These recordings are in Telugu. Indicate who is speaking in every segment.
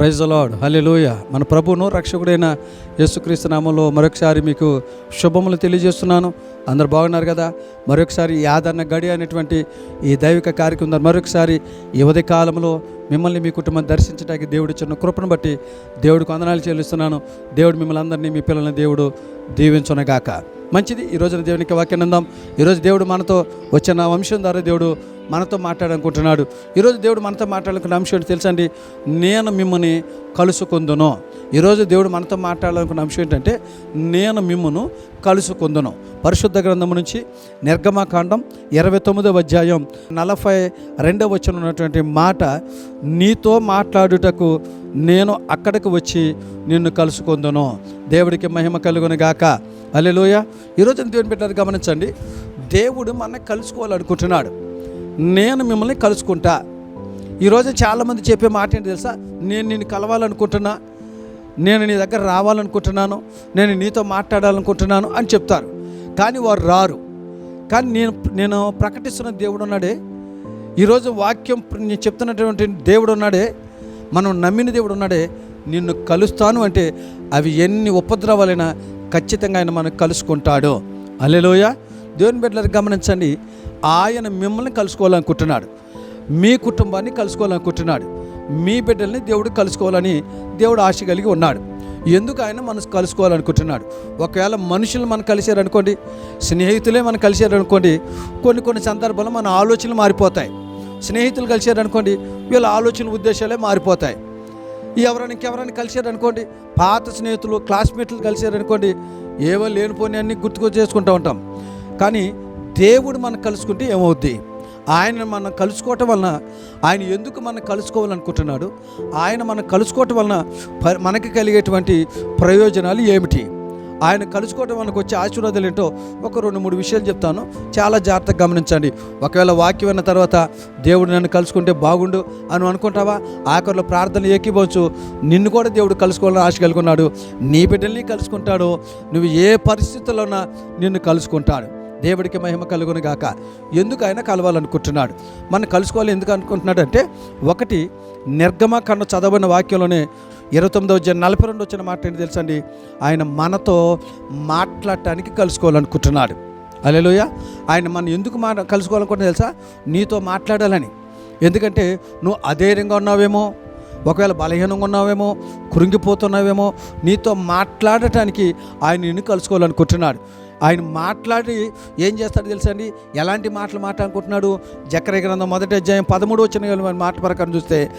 Speaker 1: ప్రైజ్ లార్డ్ హలెలూయ మన ప్రభువును రక్షకుడైన యేసుక్రీస్తు నామంలో మరొకసారి మీకు శుభములు తెలియజేస్తున్నాను. అందరు బాగున్నారు కదా? మరొకసారి యాదన్న గడి అనేటువంటి ఈ దైవిక కార్యక్రమం మరొకసారి యువతి కాలంలో మిమ్మల్ని మీ కుటుంబం దర్శించడానికి దేవుడు ఇచ్చిన కృపను బట్టి దేవుడికి వందనాలు చెల్లిస్తున్నాను. దేవుడు మిమ్మల్ని అందరినీ మీ పిల్లల్ని దేవుడు దీవించునగాక. మంచిది. ఈ రోజున దేవునికి వాక్యం అందాం ఈరోజు దేవుడు మనతో వచ్చిన వంశం ద్వారా దేవుడు మనతో మాట్లాడాలనుకుంటున్నాడు. ఈరోజు దేవుడు మనతో మాట్లాడుకున్న అంశం ఏంటి తెలుసండి నేను మిమ్మల్ని కలుసుకుందును. ఈరోజు దేవుడు మనతో మాట్లాడాలనుకున్న అంశం ఏంటంటే నేను మిమ్మను కలుసుకుందును. పరిశుద్ధ గ్రంథం నుంచి నిర్గమకాండం ఇరవై తొమ్మిదవ అధ్యాయం నలభై రెండవ వచ్చిన ఉన్నటువంటి మాట నీతో మాట్లాడుటకు నేను అక్కడికి వచ్చి నిన్ను కలుసుకుందును. దేవుడికి మహిమ కలుగును గాక. అల్లెలోయ ఈరోజు దేవుని పెట్టారు గమనించండి దేవుడు మన కలుసుకోవాలనుకుంటున్నాడు. నేను మిమ్మల్ని కలుసుకుంటా. ఈరోజు చాలామంది చెప్పే మాట ఏంటి తెలుసా? నేను నిన్ను కలవాలనుకుంటున్నా నేను నీ దగ్గర రావాలనుకుంటున్నాను నేను నీతో మాట్లాడాలనుకుంటున్నాను అని చెప్తారు. కానీ వారు రారు. కానీ నేను నేను ప్రకటిస్తున్న దేవుడు ఉన్నాడే. ఈరోజు వాక్యం నేను చెప్తున్నటువంటి దేవుడు ఉన్నాడే. మనం నమ్మిన దేవుడు ఉన్నాడే. నిన్ను కలుస్తాను అంటే అవి ఎన్ని ఉపద్రవాలైనా ఖచ్చితంగా ఆయన మనకు కలుసుకుంటాడు. అల్లెలోయ దేవుని బిడ్డలకు గమనించండి. ఆయన మిమ్మల్ని కలుసుకోవాలనుకుంటున్నాడు. మీ కుటుంబాన్ని కలుసుకోవాలనుకుంటున్నాడు. మీ బిడ్డల్ని దేవుడు కలుసుకోవాలని దేవుడు ఆశ కలిగి ఉన్నాడు. ఎందుకు ఆయన మనం కలుసుకోవాలనుకుంటున్నాడు? ఒకవేళ మనుషులు మనం కలిశారనుకోండి స్నేహితులే మనం కలిశారనుకోండి కొన్ని కొన్ని సందర్భాల్లో మన ఆలోచనలు మారిపోతాయి. స్నేహితులు కలిశారనుకోండి వీళ్ళ ఆలోచన ఉద్దేశాలే మారిపోతాయి. ఎవరైనా ఇంకెవరైనా కలిశారనుకోండి పాత స్నేహితులు క్లాస్మేట్లు కలిశారనుకోండి ఏవో లేనిపోని అన్ని గుర్తుకు చేసుకుంటూ ఉంటాం. కానీ దేవుడు మనం కలుసుకుంటే ఏమవుద్ది? ఆయన మనం కలుసుకోవటం వలన ఆయన ఎందుకు మనం కలుసుకోవాలనుకుంటున్నాడు? ఆయన మనం కలుసుకోవటం వలన ప- మనకి కలిగేటువంటి ప్రయోజనాలు ఏమిటి? ఆయన కలుసుకోవటం మనకు వచ్చే ఆశీర్వాదాలు ఏంటో ఒక రెండు మూడు విషయాలు చెప్తాను. చాలా జాగ్రత్తగా గమనించండి. ఒకవేళ వాక్యం అయిన తర్వాత దేవుడు నన్ను కలుసుకుంటే బాగుండు అని అనుకుంటావా? ఆఖరిలో ప్రార్థన ఏకీభవచ్చు నిన్ను కూడా దేవుడు కలుసుకోవాలని ఆశ కలుగున్నాడు నీ బిడ్డల్ని కలుసుకుంటాడు. నువ్వు ఏ పరిస్థితుల్లో నిన్ను కలుసుకుంటాడు. దేవుడికి మహిమ కలుగును గాక. ఎందుకు ఆయన కలవాలనుకుంటున్నాడు? మనం కలుసుకోవాలి ఎందుకు అనుకుంటున్నాడు అంటే ఒకటి నిర్గమ కన్ను చదవని వాక్యంలోనే ఇరవై తొమ్మిదో వచ్చిన నలభై రెండు వచ్చిన మాట ఏంటి తెలుసండి? ఆయన మనతో మాట్లాడటానికి కలుసుకోవాలనుకుంటున్నాడు. అలెలుయ ఆయన మనం ఎందుకు మా కలుసుకోవాలనుకుంటున్నా తెలుసా? నీతో మాట్లాడాలని. ఎందుకంటే నువ్వు అధైర్యంగా ఉన్నావేమో ఒకవేళ బలహీనంగా ఉన్నావేమో కృంగిపోతున్నావేమో నీతో మాట్లాడటానికి ఆయన నిన్ను కలుసుకోవాలనుకుంటున్నాడు. ఆయన మాట్లాడి ఏం చేస్తాడు తెలుసా అండి ఎలాంటి మాటలు మాట్లాడుకుంటున్నాడు? జక్ర గ్రంథం మొదటి అధ్యాయం పదమూడు వచ్చిన మాట ప్రకారం చూస్తే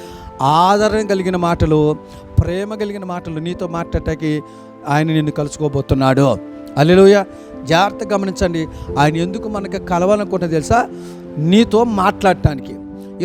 Speaker 1: ఆదరణ కలిగిన మాటలు ప్రేమ కలిగిన మాటలు నీతో మాట్లాడటానికి ఆయన నిన్ను కలుసుకోబోతున్నాడు. అల్లెలుయ జాగ్రత్త గమనించండి. ఆయన ఎందుకు మనకి కలవాలనుకుంటే తెలుసా? నీతో మాట్లాడటానికి.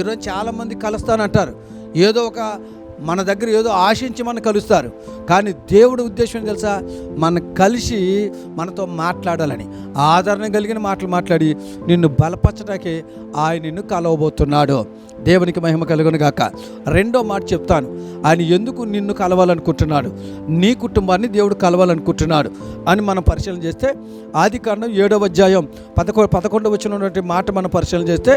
Speaker 1: ఈరోజు చాలామంది కలుస్తానంటారు. ఏదో ఒక మన దగ్గర ఏదో ఆశించి మనం కలుస్తారు. కానీ దేవుడి ఉద్దేశం తెలుసా? మన కలిసి మనతో మాట్లాడాలని ఆదరణ కలిగిన మాటలు మాట్లాడి నిన్ను బలపరచడానికి ఆయన నిన్ను కలవబోతున్నాడు. దేవునికి మహిమ కలుగును గాక. రెండో మాట చెప్తాను. ఆయన ఎందుకు నిన్ను కలవాలనుకుంటున్నాడు? నీ కుటుంబాన్ని దేవుడు కలవాలనుకుంటున్నాడు అని మనం పరిశీలన చేస్తే ఆది కాండం ఏడవ అధ్యాయం పదకొ పదకొండు వచ్చినటువంటి మాట మనం పరిశీలన చేస్తే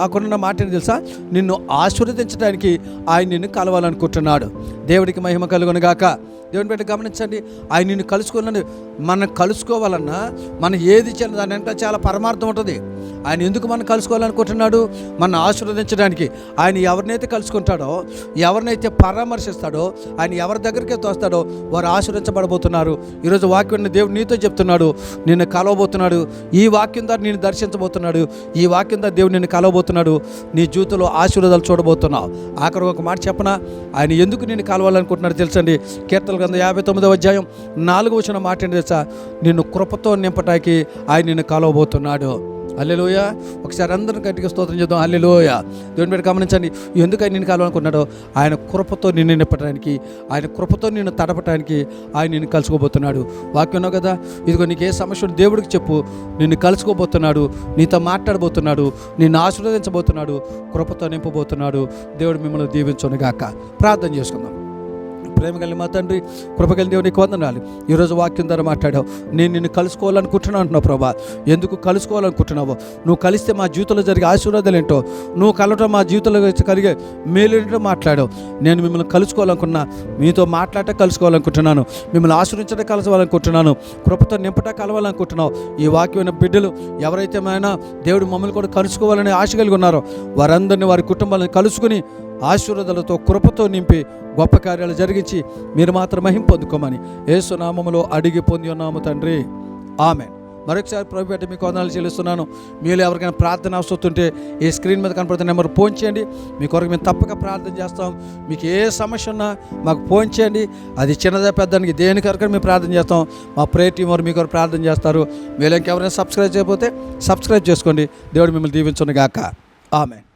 Speaker 1: అక్కడున్న మాట తెలుసా? నిన్ను ఆశీర్వదించడానికి ఆయన నిన్ను కలవాలనుకుంటున్నాడు. దేవుడికి మహిమ కలుగును గాక. దేవుని బిడ్డ గమనించండి. ఆయన నిన్ను కలుసుకోవాలని మనం కలుసుకోవాలన్నా మనం ఏది చేయాలి దాని వెంట చాలా పరమార్థం ఉంటుంది. ఆయన ఎందుకు మనం కలుసుకోవాలనుకుంటున్నాడు? మన ఆశీర్వదించడానికి. ఆయన ఎవరినైతే కలుసుకుంటాడో ఎవరినైతే పరామర్శిస్తాడో ఆయన ఎవరి దగ్గరికి తోస్తాడో వారు ఆశీర్వించబడబోతున్నారు ఈరోజు వాక్యం దేవుడు నీతో చెప్తున్నాడు నిన్ను కలవబోతున్నాడు. ఈ వాక్యం ద్వారా నేను దర్శించబోతున్నాడు. ఈ వాక్యం ద్వారా దేవుడు నిన్ను కలవబోతున్నాడు. నీ జీవితంలో ఆశీర్వాదాలు చూడబోతున్నావు. ఆఖరి ఒక మాట చెప్పనా? ఆయన ఎందుకు నేను కలవాలనుకుంటున్నాడు తెలుసండి? కీర్తన గ్రంథ యాభై తొమ్మిదవ అధ్యాయం నాలుగు వచ్చిన మాట ఏంటి తెలుసా? నిన్ను కృపతో నింపటానికి ఆయన నిన్ను కలవబోతున్నాడు. అల్లెలోయ ఒకసారి అందరూ గట్టిగా స్తోత్రం చేద్దాం. అల్లెలోయ దేవుని మీద గమనించండి. ఎందుకు ఆయన కలవాలనుకున్నాడో ఆయన కృపతో నిన్ను నింపడానికి ఆయన కృపతో నిన్ను తడపటానికి ఆయన నిన్ను కలుసుకోబోతున్నాడు. వాక్యం ఉన్నావు కదా? ఇదిగో నీకు ఏ సమస్య దేవుడికి చెప్పు. నిన్ను కలుసుకోబోతున్నాడు నీతో మాట్లాడబోతున్నాడు నిన్ను ఆశీర్వదించబోతున్నాడు కృపతో నింపబోతున్నాడు. దేవుడు మిమ్మల్ని దీవించునుగాక. ప్రార్థన చేసుకుందాం. ప్రేమ కలిగిన మా తండ్రి కృపగలి దేవుని నీకు వందనాలు. ఈరోజు వాక్యం ద్వారా మాట్లాడావు. నేను నిన్ను కలుసుకోవాలనుకుంటున్నాను అంటున్నావు ప్రభా. ఎందుకు కలుసుకోవాలనుకుంటున్నావు? నువ్వు కలిస్తే మా జీవితంలో జరిగే ఆశీర్వాదాలు ఏంటో? నువ్వు కలవటం మా జీవితంలో కలిగే మేలేంటో మాట్లాడావు. నేను మిమ్మల్ని కలుసుకోవాలనుకున్నా మీతో మాట్లాడటం కలుసుకోవాలనుకుంటున్నాను. మిమ్మల్ని ఆశ్రయించడం కలవాలనుకుంటున్నాను. కృపతో నింపట కలవాలనుకుంటున్నావు. ఈ వాక్యమైన బిడ్డలు ఎవరైతే మైనా దేవుడు మమ్మల్ని కూడా కలుసుకోవాలని ఆశ కలిగి ఉన్నారో వారందరినీ వారి కుటుంబాలను కలుసుకుని ఆశీర్వదలతో కృపతో నింపి గొప్ప కార్యాలు జరిగించి మీరు మాత్రం మహిం పొందుకోమని ఏసునామములో అడిగి పొంది ఉన్నాము తండ్రి. ఆమె మరొకసారి ప్రభు పెట్టి మీకు వందనాలు చెల్లిస్తున్నాను. మీలో ఎవరికైనా ప్రార్థన అవసరం ఈ స్క్రీన్ మీద కనపడుతున్న నెంబర్ ఫోన్ చేయండి. మీ కొరకు మేము తప్పక ప్రార్థన చేస్తాం. మీకు ఏ సమస్య ఉన్నా మాకు ఫోన్ చేయండి. అది చిన్నదా పెద్దానికి దేని కొరకు మేము ప్రార్థన చేస్తాం. మా ప్రే టీం వారు మీ కొరకు ప్రార్థన చేస్తారు. మీరు ఇంకెవరైనా సబ్స్క్రైబ్ చేయకపోతే సబ్స్క్రైబ్ చేసుకోండి. దేవుడు మిమ్మల్ని దీవించునుగాక. ఆమె